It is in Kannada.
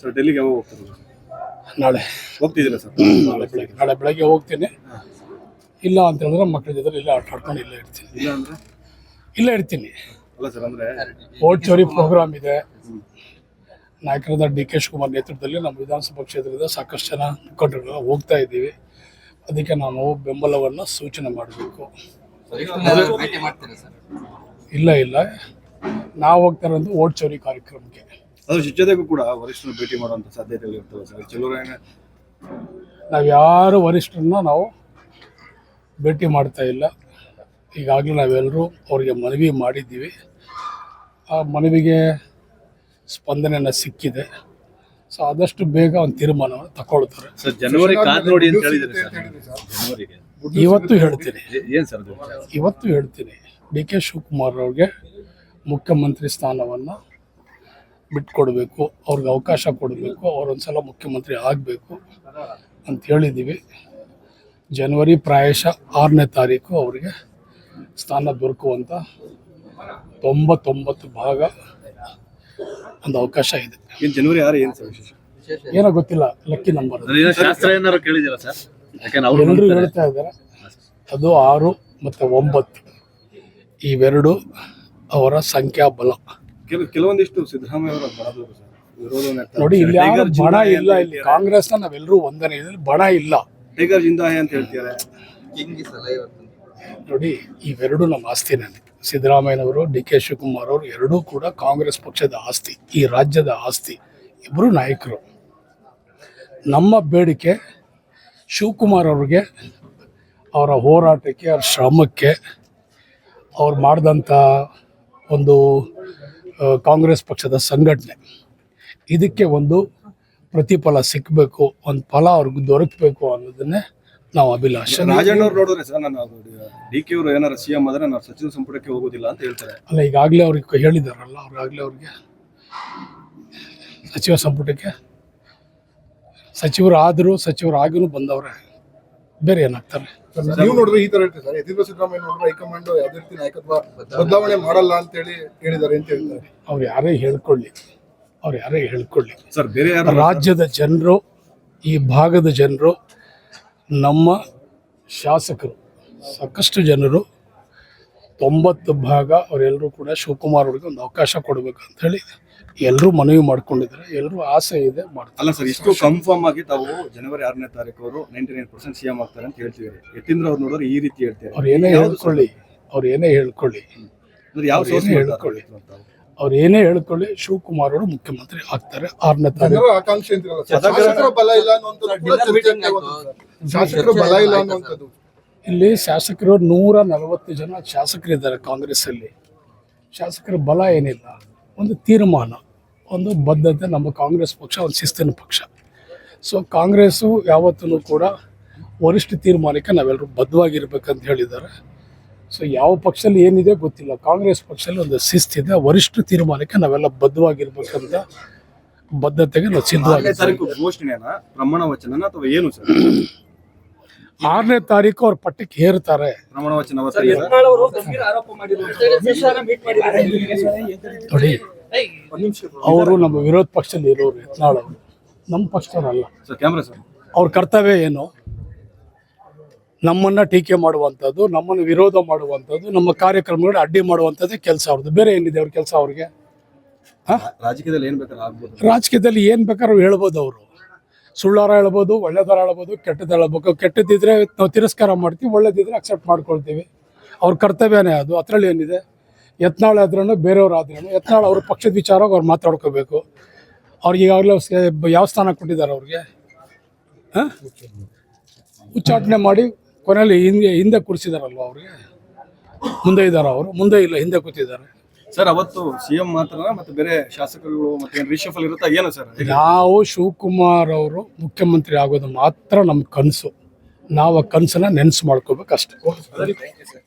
ಸರ್ ಡೆಲ್ಲಿಗೆ ಯಾವಾಗ ಹೋಗ್ತಾರೆ ನಾಳೆ. ಹೋಗ್ತಿದ್ದೀರಾ ಸರ್? ನಾಳೆ ಬೆಳಗ್ಗೆ. ನಾಳೆ ಬೆಳಗ್ಗೆ ಹೋಗ್ತೀನಿ. ಇಲ್ಲ ಅಂತ ಹೇಳಿದ್ರೆ ಮಕ್ಕಳ ಜೊತೆ ಇಲ್ಲ ಆಟ ಆಡ್ಕೊಂಡು ಇಲ್ಲೇ ಇರ್ತೀನಿ. ಇಲ್ಲ ಅಂದ್ರೆ? ಇಲ್ಲೇ ಇರ್ತೀನಿ. ಅಲ್ಲ ಸರ್ ಅಂದ್ರೆ? ಓಟ್ ಚೋರಿ ಪ್ರೋಗ್ರಾಮ್ ಇದೆ. ನಾಯಕರಾದ ಡಿ ಕೆ ಶಿವಕುಮಾರ್ ನೇತೃತ್ವದಲ್ಲಿ ನಮ್ಮ ವಿಧಾನಸಭಾ ಕ್ಷೇತ್ರದ ಸಾಕಷ್ಟು ಜನ ಮುಖಂಡರು ಹೋಗ್ತಾ ಇದ್ದೀವಿ. ಅದಕ್ಕೆ ನಾನು ಬೆಂಬಲವನ್ನು ಸೂಚನೆ ಮಾಡಬೇಕು. ಇಲ್ಲ ಇಲ್ಲ. ನಾವು ಹೋಗ್ತಾ ಇರೋದು ಓಟ್ ಚೋರಿ ಕಾರ್ಯಕ್ರಮಕ್ಕೆ. ಅದ್ರ ಜೊತೆಗೂ ಕೂಡ ವರಿಷ್ಠರು ಭೇಟಿ ಮಾಡುವಂಥ ಸಾಧ್ಯತೆಗಳು ಇರ್ತವೆ ಸರ್. ಕೆಲವರು ನಾವು ಯಾರು ವರಿಷ್ಠರನ್ನ ನಾವು ಭೇಟಿ ಮಾಡ್ತಾ ಇಲ್ಲ. ಈಗಾಗಲೇ ನಾವೆಲ್ಲರೂ ಅವರಿಗೆ ಮನವಿ ಮಾಡಿದ್ದೀವಿ. ಆ ಮನವಿಗೆ ಸ್ಪಂದನೆಯನ್ನು ಸಿಕ್ಕಿದೆ. ಸೊ ಆದಷ್ಟು ಬೇಗ ಒಂದು ತೀರ್ಮಾನವನ್ನು ತಗೊಳ್ತಾರೆ ಸರ್ ಜನವರಿ ಕಾದ್ ನೋಡಿ ಅಂತ ಹೇಳಿದ್ರೆ ಸರ್ ಜನವರಿಗೆ. ಇವತ್ತು ಹೇಳ್ತೀನಿ. ಏನ್ ಸರ್ ಇವತ್ತು ಹೇಳ್ತೀನಿ. ಡಿ ಕೆ ಶಿವಕುಮಾರ್ ಅವ್ರಿಗೆ ಮುಖ್ಯಮಂತ್ರಿ ಸ್ಥಾನವನ್ನು ಬಿಟ್ಕೊಡ್ಬೇಕು ಅವ್ರಿಗೆ ಅವಕಾಶ ಕೊಡಬೇಕು ಅವರೊಂದ್ಸಲ ಮುಖ್ಯಮಂತ್ರಿ ಆಗಬೇಕು ಅಂತ ಹೇಳಿದ್ದೀವಿ. ಜನವರಿ ಪ್ರಾಯಶಃ ಆರನೇ ತಾರೀಕು ಅವರಿಗೆ ಸ್ಥಾನ ದೊರಕುವಂಥ ತೊಂಬತ್ತೊಂಬತ್ತು ಭಾಗ ಒಂದು ಅವಕಾಶ ಇದೆ. ಏನ್ ಜನವರಿ ಆರು ಏನು ಸರ್ ವಿಶೇಷ? ಏನೋ ಗೊತ್ತಿಲ್ಲ ಲಕ್ಕಿ ನಂಬರ್ ಏನೋ ಶಾಸ್ತ್ರ ಏನಾರು ಕೇಳಿದ್ದೀರಾ ಸರ್? ಯಾಕಂದ್ರೆ ಅವ್ರು ಎಲ್ಲರೂ ಹೇಳ್ತಾ ಇದ್ದಾರೆ ಅದು ಆರು ಮತ್ತು ಒಂಬತ್ತು ಇವೆರಡು ಅವರ ಸಂಖ್ಯಾಬಲ ಕೆಲ ಕೆಲವೊಂದಿಷ್ಟು ಸಿದ್ದರಾಮಯ್ಯ ಅವರ ಸರ್. ವಿರೋಧವನ್ನು ನೋಡಿ ಇಲ್ಲಿ ಯಾರು ಟೈಗರ್ ಬಣ ಇಲ್ಲ ಅಂತ ಇಲ್ಲಿ ಕಾಂಗ್ರೆಸ್ ಕಾಂಗ್ರೆಸ್ನ ನಾವೆಲ್ಲರೂ ಒಂದನೇ ಇದ್ರಲ್ಲಿ ಬಣ ಇಲ್ಲ. ಟೈಗರ್ ಜಿಂದಾಯ ಅಂತ ಹೇಳ್ತಿದ್ದಾರೆ ಕಿಂಗ್ ಸಲ ಇವತ್ತು. ನೋಡಿ ಇವೆರಡು ನಮ್ಮ ಆಸ್ತಿ ನನಗೆ ಸಿದ್ದರಾಮಯ್ಯನವರು ಡಿ ಕೆ ಶಿವಕುಮಾರ್ ಅವರು ಎರಡೂ ಕೂಡ ಕಾಂಗ್ರೆಸ್ ಪಕ್ಷದ ಆಸ್ತಿ ಈ ರಾಜ್ಯದ ಆಸ್ತಿ. ಇಬ್ಬರು ನಾಯಕರು. ನಮ್ಮ ಬೇಡಿಕೆ ಶಿವಕುಮಾರ್ ಅವ್ರಿಗೆ ಅವರ ಹೋರಾಟಕ್ಕೆ ಅವ್ರ ಶ್ರಮಕ್ಕೆ ಅವ್ರು ಮಾಡಿದಂಥ ಒಂದು ಕಾಂಗ್ರೆಸ್ ಪಕ್ಷದ ಸಂಘಟನೆ. ಇದಕ್ಕೆ ಒಂದು ಪ್ರತಿಫಲ ಸಿಕ್ಕಬೇಕು ಒಂದು ಫಲ ಅವ್ರಿಗೆ ದೊರಕಬೇಕು ಅನ್ನೋದನ್ನೇ ನಾವು ಅಭಿಲಾಷೆ. ರಾಜಣ್ಣವ್ರು ನೋಡಿದ್ರೆ ಸರ್ ನಾನು ಡಿ ಕೆ ಅವರು ಏನಾರ ಸಿಎಂ ಆದರೆ ನಾವು ಸಚಿವ ಸಂಪುಟಕ್ಕೆ ಹೋಗೋದಿಲ್ಲ ಅಂತ ಹೇಳ್ತಾರೆ. ಅಲ್ಲ ಈಗಾಗಲೇ ಅವ್ರಿಗೆ ಹೇಳಿದಾರಲ್ಲ ಅವ್ರಾಗಲೇ ಅವ್ರಿಗೆ ಸಚಿವ ಸಂಪುಟಕ್ಕೆ. ಸಚಿವರು ಆದರೂ ಸಚಿವರು ಆಗಿನೂ ಬಂದವ್ರೆ. ಬೇರೆ ಏನಾಗ್ತಾರೆ? ನೀವು ನೋಡಿದ್ರೆ ಈ ತರ ಹೇಳ್ತೀವಿ ಸರ್ ಯತೀಂದ್ರ ಸಿದ್ದರಾಮಯ್ಯ ನೋಡಿದ್ರೆ ಹೈಕಮಾಂಡ್ ಯಾವುದೇ ರೀತಿ ನಾಯಕತ್ವ ಬದಲಾವಣೆ ಮಾಡಲ್ಲ ಅಂತ ಹೇಳಿ ಹೇಳಿದ್ದಾರೆ ಅಂತ ಹೇಳ್ತಾರೆ. ಅವ್ರು ಯಾರೇ ಹೇಳ್ಕೊಳ್ಳಿ. ಅವ್ರು ಯಾರೇ ಹೇಳ್ಕೊಳ್ಳಿ. ಸರ್ ಬೇರೆ ಯಾರು ರಾಜ್ಯದ ಜನರು ಈ ಭಾಗದ ಜನರು ನಮ್ಮ ಶಾಸಕರು ಸಾಕಷ್ಟು ಜನರು ತೊಂಬತ್ತು ಭಾಗ ಅವರೆಲ್ಲರೂ ಕೂಡ ಶಿವಕುಮಾರ್ ಅವ್ರಿಗೆ ಒಂದು ಅವಕಾಶ ಕೊಡಬೇಕು ಅಂತ ಹೇಳಿ ಎಲ್ಲರೂ ಮನವಿ ಮಾಡ್ಕೊಂಡಿದ್ದಾರೆ ಎಲ್ಲರೂ ಆಸೆ ಇದೆ ಮಾಡ್ತಾರೆ. ಅಲ್ಲ ಸರ್ ಇಷ್ಟು ಕನ್ಫರ್ಮ್ ಆಗಿ ತಾವು ಜನವರಿ ಆರನೇ ತಾರೀಕು ಅವರು ನೈಂಟಿ ನೈನ್ ಪರ್ಸೆಂಟ್ ಸಿಎಂ ಆಗ್ತಾರೆ ಅಂತ ಹೇಳ್ತೀವಿ. ಯತೀಂದ್ರ ಅವ್ರು ನೋಡಿದ್ರೆ ಈ ರೀತಿ ಹೇಳ್ತಾರೆ. ಅವ್ರು ಏನೇ ಹೇಳ್ಕೊಳ್ಳಿ ಅವ್ರು ಏನೇ ಹೇಳ್ಕೊಳ್ಳಿ. ಅಂದ್ರೆ ಯಾವ ಸೋರ್ಸ್ ಹೇಳ್ಕೊಳ್ಳಿ. ಅವ್ರು ಏನೇ ಹೇಳ್ಕೊಳ್ಳಿ ಶಿವಕುಮಾರ್ ಅವರು ಮುಖ್ಯಮಂತ್ರಿ ಆಗ್ತಾರೆ ಆರನೇ ತಾರೀಕು. ಆಕಾಂಕ್ಷೆ. ಶಾಸಕರ ಬಲ ಇಲ್ಲ. ಶಾಸಕರ ಬಲ ಇಲ್ಲ ಅನ್ನುವಂಥದ್ದು. ಇಲ್ಲಿ ಶಾಸಕರು ನೂರ ನಲವತ್ತು ಜನ ಶಾಸಕರಿದ್ದಾರೆ ಕಾಂಗ್ರೆಸ್ಸಲ್ಲಿ. ಶಾಸಕರ ಬಲ ಏನಿಲ್ಲ. ಒಂದು ತೀರ್ಮಾನ, ಒಂದು ಬದ್ಧತೆ ನಮ್ಮ ಕಾಂಗ್ರೆಸ್ ಪಕ್ಷ, ಒಂದು ಶಿಸ್ತಿನ ಪಕ್ಷ. ಸೊ ಕಾಂಗ್ರೆಸ್ಸು ಯಾವತ್ತೂ ಕೂಡ ವರಿಷ್ಠ ತೀರ್ಮಾನಕ್ಕೆ ನಾವೆಲ್ಲರೂ ಬದ್ಧವಾಗಿರ್ಬೇಕಂತ ಹೇಳಿದ್ದಾರೆ. ಸೊ ಯಾವ ಪಕ್ಷದಲ್ಲಿ ಏನಿದೆ ಗೊತ್ತಿಲ್ಲ. ಕಾಂಗ್ರೆಸ್ ಪಕ್ಷದಲ್ಲಿ ಒಂದು ಶಿಸ್ತಿದೆ, ವರಿಷ್ಠ ತೀರ್ಮಾನಕ್ಕೆ ನಾವೆಲ್ಲ ಬದ್ಧವಾಗಿರ್ಬೇಕಂತ ಬದ್ಧತೆಗೆ ನಾವು ಸಿದ್ಧವಾಗಿದ್ದೀವಿ. ಘೋಷಣೆನ? ಪ್ರಮಾಣ ವಚನ ಅಥವಾ ಏನು ಸರ್? ಆರನೇ ತಾರೀಕು ಅವ್ರ ಪಟ್ಟಕ್ಕೆ ಹೇರ್ತಾರೆ. ನೋಡಿ ಅವರು ನಮ್ಮ ವಿರೋಧ ಪಕ್ಷದಲ್ಲಿ ಇರೋರು ಯತ್ನಾಳ್ ಅವರು. ನಮ್ಮ ಪಕ್ಷದವರಲ್ಲ. ಅವ್ರ ಕರ್ತವ್ಯ ಏನು? ನಮ್ಮನ್ನ ಟೀಕೆ ಮಾಡುವಂಥದ್ದು ನಮ್ಮನ್ನು ವಿರೋಧ ಮಾಡುವಂಥದ್ದು ನಮ್ಮ ಕಾರ್ಯಕ್ರಮಗಳು ಅಡ್ಡಿ ಮಾಡುವಂಥದ್ದೇ ಕೆಲಸ ಅವ್ರದ್ದು. ಬೇರೆ ಏನಿದೆ ಅವ್ರ ಕೆಲಸ ಅವ್ರಿಗೆ? ರಾಜಕೀಯದಲ್ಲಿ ಏನ್ ಬೇಕಾದ್ರೆ ರಾಜಕೀಯದಲ್ಲಿ ಏನು ಬೇಕಾದ್ರೂ ಹೇಳ್ಬೋದು ಅವರು. ಸುಳ್ಳಾರ ಹೇಳ್ಬೋದು, ಒಳ್ಳೆದಾರ ಹೇಳ್ಬೋದು ಕೆಟ್ಟದ್ದು ಹೇಳ್ಬೇಕು. ಕೆಟ್ಟದಿದ್ರೆ ನಾವು ತಿರಸ್ಕಾರ ಮಾಡ್ತೀವಿ, ಒಳ್ಳೇದಿದ್ರೆ ಅಕ್ಸೆಪ್ಟ್ ಮಾಡ್ಕೊಳ್ತೀವಿ. ಅವ್ರ ಕರ್ತವ್ಯನೇ ಅದು. ಅದರಲ್ಲಿ ಏನಿದೆ? ಯತ್ನಾಳ್ ಆದ್ರೂ ಬೇರೆಯವ್ರು ಆದ್ರೂ ಯತ್ನಾಳ್ ಅವ್ರ ಪಕ್ಷದ ವಿಚಾರವಾಗಿ ಅವ್ರು ಮಾತಾಡ್ಕೋಬೇಕು. ಅವ್ರಿಗೆ ಈಗಾಗಲೇ ಯಾವ ಸ್ಥಾನ ಕೊಟ್ಟಿದ್ದಾರೆ ಅವ್ರಿಗೆ? ಉಚ್ಚಾಟನೆ ಮಾಡಿ ಕೊನೆಯಲ್ಲಿ ಹಿಂದೆ ಹಿಂದೆ ಕೂರಿಸಿದಾರಲ್ವ ಅವ್ರಿಗೆ? ಮುಂದೆ ಇದ್ದಾರೆ ಅವರು. ಮುಂದೆ ಇಲ್ಲ, ಹಿಂದೆ ಕೂತಿದ್ದಾರೆ. ಸರ್ ಅವತ್ತು ಸಿಎಂ ಮಾತ್ರ ಮತ್ತೆ ಬೇರೆ ಶಾಸಕರುಗಳು ಮತ್ತೆ ರಿಷಫಲ್ ಇರುತ್ತಾ? ಏನು ಸರ್? ನಾವು ಶಿವಕುಮಾರ್ ಅವರು ಮುಖ್ಯಮಂತ್ರಿ ಆಗೋದು ಮಾತ್ರ ನಮ್ಮ ಕನಸು. ನಾವು ಆ ಕನಸನ್ನ ನೆನ್ಸು ಮಾಡ್ಕೋಬೇಕು ಅಷ್ಟೇ ಸರ್